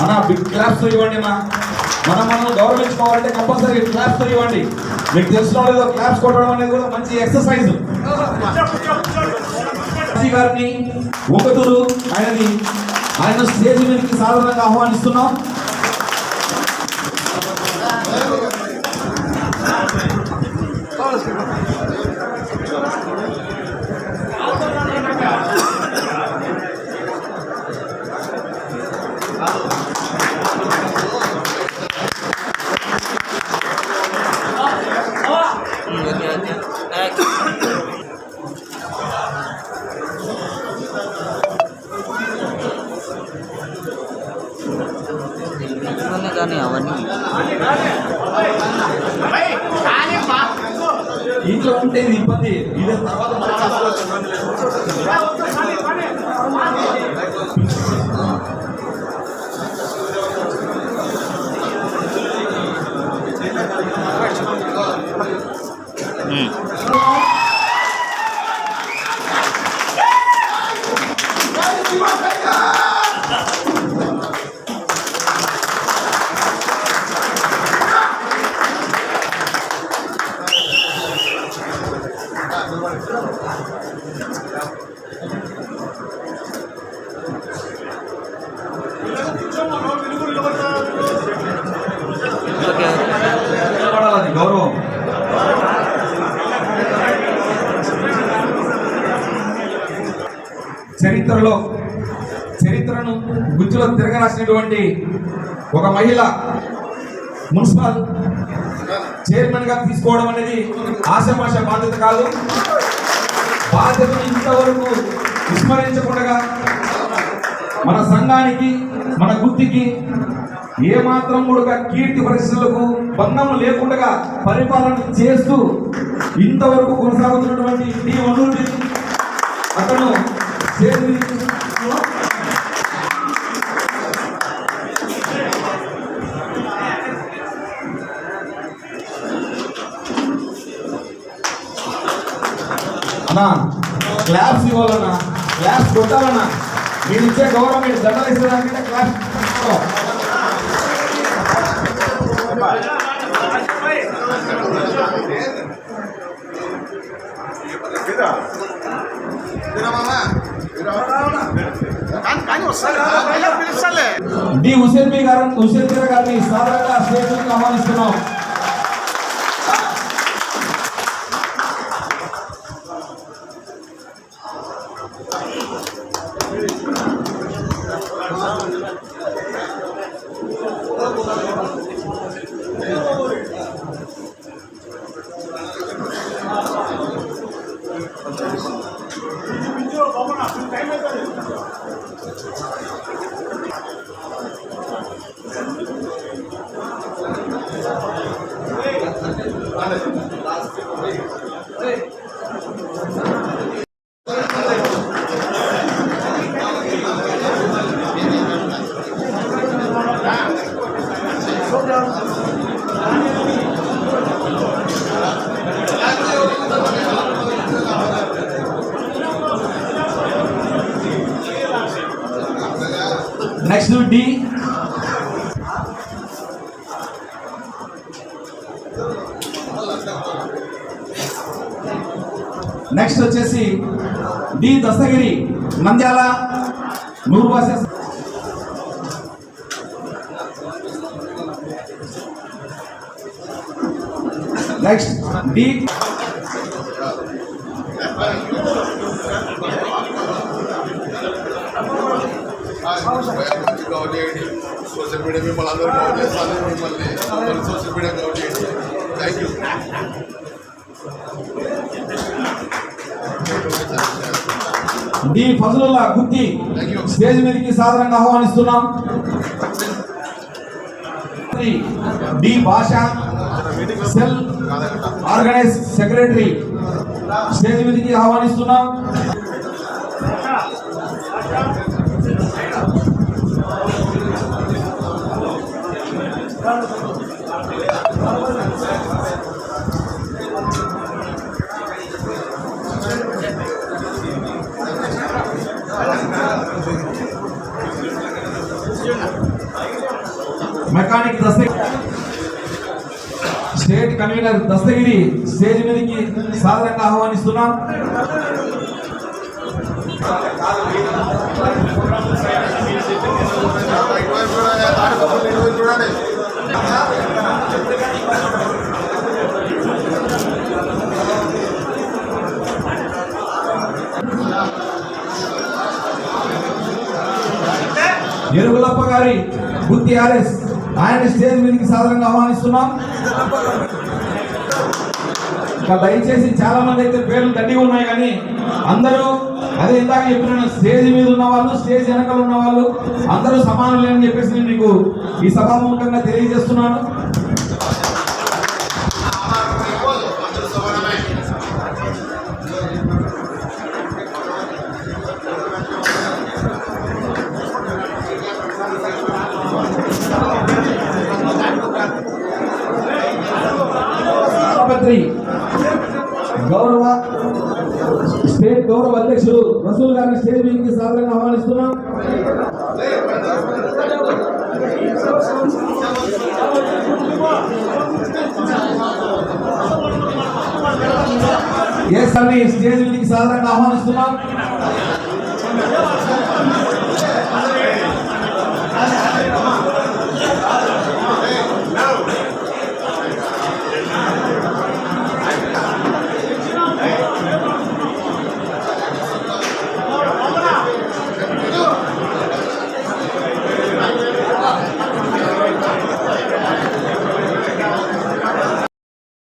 మన- big claps ఇవ్వండి మా మనం మనం గౌరవించుకోవాలంటే కంపల్సరీ క్లాప్స్ ఇవ్వండి. మీకు తెలిసిన లేదో క్లాప్స్ కొట్టడం అనేది కూడా మంచి ఎక్సర్సైజ్ గారిని ఒకటూరు ఆయనని ఆయన స్టేజ్ మీదకి సాధారణంగా ఆహ్వానిస్తున్నాం. Thank you. కానీ అవన్నీ. ఇంట్లో ఉంటే ఇది ఇబ్బంది. ఇదే తర్వాత నిలబడాలని గౌరవం చరిత్రలో చరిత్రను గుజ్జులో తిరగరాసినటువంటి ఒక మహిళ మున్సిపల్ చైర్మన్గా తీసుకోవడం అనేది ఆశమాష బాధ్యత కాదు. బాధ్యతను ఇంతవరకు విస్మరించకుండా మన సంఘానికి మన గుర్తికి ఏమాత్రం కూడా కీర్తి పరిస్థితులకు భంగం లేకుండా పరిపాలన చేస్తూ ఇంతవరకు కొనసాగుతున్నటువంటి టీ అతను అన్నా క్లాప్స్ ఇవ్వాలన్నా క్లాప్స్ కొట్టాలన్నా మీరు ఇచ్చే గౌరవం మీరు దండలు ఇచ్చడానికి క్లాప్స్ డి హుసేన్ బి గారు హుసేన్ బి గారిని సాధారణంగా స్టేజ్ మీదకి ఆహ్వానిస్తున్నాం నెక్స్ట్ డి నెక్స్ట్ వచ్చేసి D Dastagiri Nandyala Nooru Basha next D cover చేయండి సోషల్ మీడియా మిమ్మల్ని అందరూ కవర్ చేస్తాను మిమ్మల్ని మిమ్మల్ని సోషల్ మీడియా కవర్ చేయండి thank you D Fazalullah Gutti. Stage మీదకి సాధారణంగా ఆహ్వానిస్తున్నాం డి భాష సెల్ ఆర్గనైజ్ సెక్రటరీ స్టేజ్ మీదకి ఆహ్వానిస్తున్నాం mechanic Dastagiri state convener Dastagiri stage మీదకి సాధారణంగా ఆహ్వానిస్తున్నాం. వెలుగులప్ప గారి బుద్ధి ఆర్ఎస్. ఆయన స్టేజ్ మీదకి సాధారణంగా ఆహ్వానిస్తున్నాం. ఇంకా దయచేసి చాలా మంది అయితే పేర్లు దండిగా ఉన్నాయి కానీ అందరూ అదే ఇందాక చెప్పిన స్టేజ్ మీద ఉన్న వాళ్ళు స్టేజ్ వెనకాల ఉన్న వాళ్ళు అందరూ సమానులే అని చెప్పేసి నేను మీకు ఈ సభాముఖంగా తెలియజేస్తున్నాను. అధ్యక్షులు రసూల్ గారిని స్టేజ్ మీదకి సాధారణంగా ఆహ్వానిస్తున్నాం. ఏ సార్ని స్టేజ్ మీదకి సాధారణంగా ఆహ్వానిస్తున్నాం.